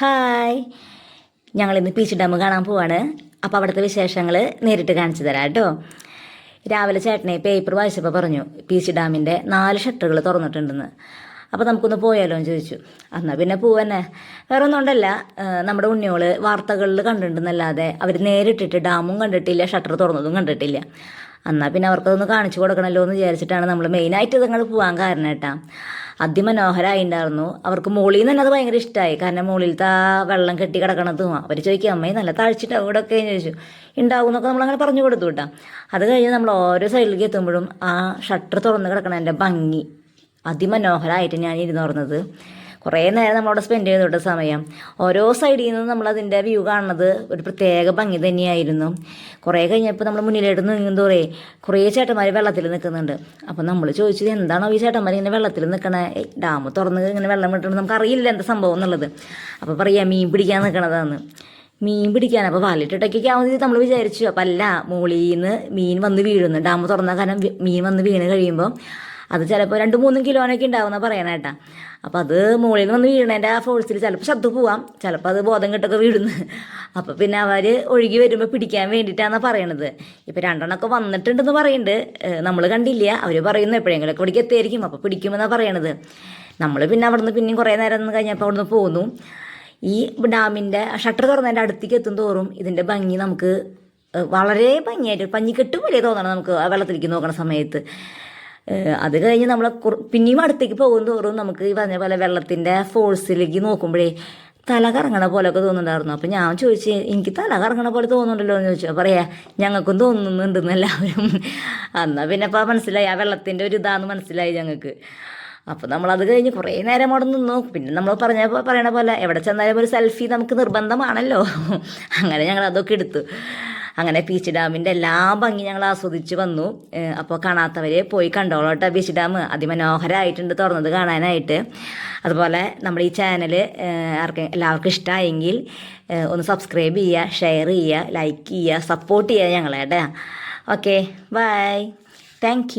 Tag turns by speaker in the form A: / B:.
A: Hi. ഞങ്ങൾ ഇന്ന് peach dam കാണാൻ പോവാണ്. അപ്പോൾ അവിടുത്തെ വിശേഷങ്ങൾ നേരിട്ട് കാണിച്ചു തരാം കേട്ടോ. രാവിലെ ചേട്ടനെ പേപ്പർ വായിച്ചപ്പോൾ പറഞ്ഞു പീച്ച് ഡാമിന്റെ നാല് ഷട്ടറുകൾ തുറന്നിട്ടുണ്ടെന്ന്. അപ്പോൾ നമുക്കൊന്ന് പോയാലോ എന്ന് ചോദിച്ചു. എന്നാൽ പിന്നെ പോവന്നെ വേറെ ഒന്നും ഉണ്ടല്ല നമ്മുടെ ഉണ്ണിയോൾ വാർത്തകളിൽ കണ്ടിട്ടുണ്ടെന്നല്ലാതെ അവർ നേരിട്ടിട്ട് ഡാമും കണ്ടിട്ടില്ല ഷട്ടർ തുറന്നതും കണ്ടിട്ടില്ല. എന്നാൽ പിന്നെ അവർക്കതൊന്ന് കാണിച്ചു കൊടുക്കണമല്ലോ എന്ന് വിചാരിച്ചിട്ടാണ് നമ്മൾ മെയിനായിട്ട് ഇതങ്ങൾ പോകാൻ കാരണം കേട്ടാ അതിമനോഹരമായിണ്ടായിരുന്നു അവർക്ക് മുകളിൽ നിന്ന് തന്നെ അത് ഭയങ്കര ഇഷ്ടമായി കാരണം മുകളിലത്തെ ആ വെള്ളം കെട്ടി കിടക്കണതും അവർ ചോദിക്കും അമ്മയെ നല്ല താഴ്ചിട്ടാവും ഇവിടെ ഒക്കെ ചോദിച്ചു. ഉണ്ടാവും എന്നൊക്കെ നമ്മളങ്ങനെ പറഞ്ഞു കൊടുത്തു കേട്ടോ. അത് കഴിഞ്ഞ് നമ്മൾ ഓരോ സൈഡിലേക്ക് എത്തുമ്പോഴും ആ ഷട്ടർ തുറന്ന് കിടക്കണതിന്റെ ഭംഗി അതിമനോഹരമായിട്ട് ഞാൻ ഇരുന്ന് പറഞ്ഞത് കുറേ നേരം നമ്മളവിടെ സ്പെൻഡ് ചെയ്തു കേട്ടോ സമയം. ഓരോ സൈഡിൽ നിന്ന് നമ്മളതിന്റെ വ്യൂ കാണുന്നത് ഒരു പ്രത്യേക ഭംഗി തന്നെയായിരുന്നു. കുറേ കഴിഞ്ഞപ്പോൾ നമ്മൾ മുന്നിലോട്ട് നീങ്ങുന്തോറേ കുറേ ചേട്ടന്മാർ വെള്ളത്തിൽ നിൽക്കുന്നുണ്ട്. അപ്പോൾ നമ്മൾ ചോദിച്ചത് എന്താണോ ഈ ചേട്ടന്മാർ ഇങ്ങനെ വെള്ളത്തിൽ നിൽക്കണേ? ഡാം തുറന്ന് ഇങ്ങനെ വെള്ളം വിട്ടണം നമുക്ക് അറിയില്ല എന്താ സംഭവം എന്നുള്ളത്. അപ്പോൾ പറയാം മീൻ പിടിക്കാൻ നിൽക്കണതാണ് മീൻ പിടിക്കാൻ അപ്പോൾ വലയിട്ടിട്ടൊക്കെ ആവുന്നത് നമ്മൾ വിചാരിച്ചു. അപ്പോൾ അല്ല മുകളിൽ നിന്ന് മീൻ വന്ന് വീഴുന്നു. ഡാം തുറന്ന കാരണം മീൻ വന്ന് വീണ് കഴിയുമ്പോൾ അത് ചിലപ്പോൾ രണ്ട് മൂന്നും കിലോനൊക്കെ ഉണ്ടാവുന്ന പറയണേട്ടാ അപ്പോൾ അത് മുകളിൽ നിന്ന് വന്ന് വീഴണേന്റെ ആ ഫോഴ്സിൽ ചിലപ്പോൾ ശബ്ദം പോവാം. ചിലപ്പോൾ അത് ബോധം കെട്ടൊക്കെ വീഴുന്നു. അപ്പോൾ പിന്നെ അവർ ഒഴുകി വരുമ്പോൾ പിടിക്കാൻ വേണ്ടിയിട്ടാണ് പറയണത്. ഇപ്പോൾ രണ്ടെണ്ണമൊക്കെ വന്നിട്ടുണ്ടെന്ന് പറയുന്നുണ്ട് നമ്മൾ കണ്ടില്ല. അവർ പറയുന്നു എപ്പോഴെങ്കിലുമൊക്കെ ഇവിടേക്ക് എത്തിയായിരിക്കും. അപ്പോൾ പിടിക്കുമെന്നാണ് പറയണത്. നമ്മൾ പിന്നെ അവിടുന്ന് പിന്നെയും കുറേ നേരം കഴിഞ്ഞപ്പോൾ അവിടുന്ന് പോന്നു. ഈ ഡാമിന്റെ ഷട്ടർ തുറന്നതിന്റെ അടുത്തേക്ക് എത്തും തോറും ഇതിന്റെ ഭംഗി നമുക്ക് വളരെ ഭംഗിയായിട്ട് പഞ്ഞിക്കെട്ട് പോലെ തോന്നണം നമുക്ക് വെള്ളത്തിലേക്ക് നോക്കണ സമയത്ത്. അത് കഴിഞ്ഞ് നമ്മൾ പിന്നെയും അടുത്തേക്ക് പോകും തോറും നമുക്ക് ഈ പറഞ്ഞ പോലെ വെള്ളത്തിന്റെ ഫോഴ്സിലേക്ക് നോക്കുമ്പോഴേ തല കറങ്ങണ പോലെയൊക്കെ തോന്നുന്നുണ്ടായിരുന്നു. അപ്പോൾ ഞാൻ ചോദിച്ചു എനിക്ക് തല കറങ്ങണ പോലെ തോന്നുന്നുണ്ടല്ലോ? എന്ന് ചോദിച്ചു. പറയാ ഞങ്ങൾക്കും തോന്നുന്നുണ്ടെന്ന് എല്ലാവരും. എന്നാൽ പിന്നെ അപ്പോൾ മനസ്സിലായി ആ വെള്ളത്തിന്റെ ഒരു ഇതാന്ന് മനസ്സിലായി ഞങ്ങൾക്ക്. അപ്പോൾ നമ്മളത് കഴിഞ്ഞ് കുറേ നേരം അവിടെ നിന്നു. പിന്നെ നമ്മൾ പറഞ്ഞ പറയണ പോലെ എവിടെ ചെന്നാലും ഒരു സെൽഫി നമുക്ക് നിർബന്ധമാണല്ലോ. അങ്ങനെ ഞങ്ങൾ അതൊക്കെ എടുത്തു. അങ്ങനെ പീച്ച് ഡാമിന്റെ എല്ലാ ഭംഗി ഞങ്ങൾ ആസ്വദിച്ച് വന്നു. അപ്പോൾ കാണാത്തവരെ പോയി കണ്ടോളൂ കേട്ടോ ബീച്ച് ഡാം അതിമനോഹരമായിട്ടുണ്ട് തുറന്നത് കാണാനായിട്ട്. അതുപോലെ നമ്മുടെ ഈ ചാനൽ ആർക്കും എല്ലാവർക്കും ഇഷ്ടമായെങ്കിൽ ഒന്ന് സബ്സ്ക്രൈബ് ചെയ്യുക ഷെയർ ചെയ്യുക ലൈക്ക് ചെയ്യുക സപ്പോർട്ട് ചെയ്യുക ഞങ്ങളെ കേട്ടോ. Okay bye thank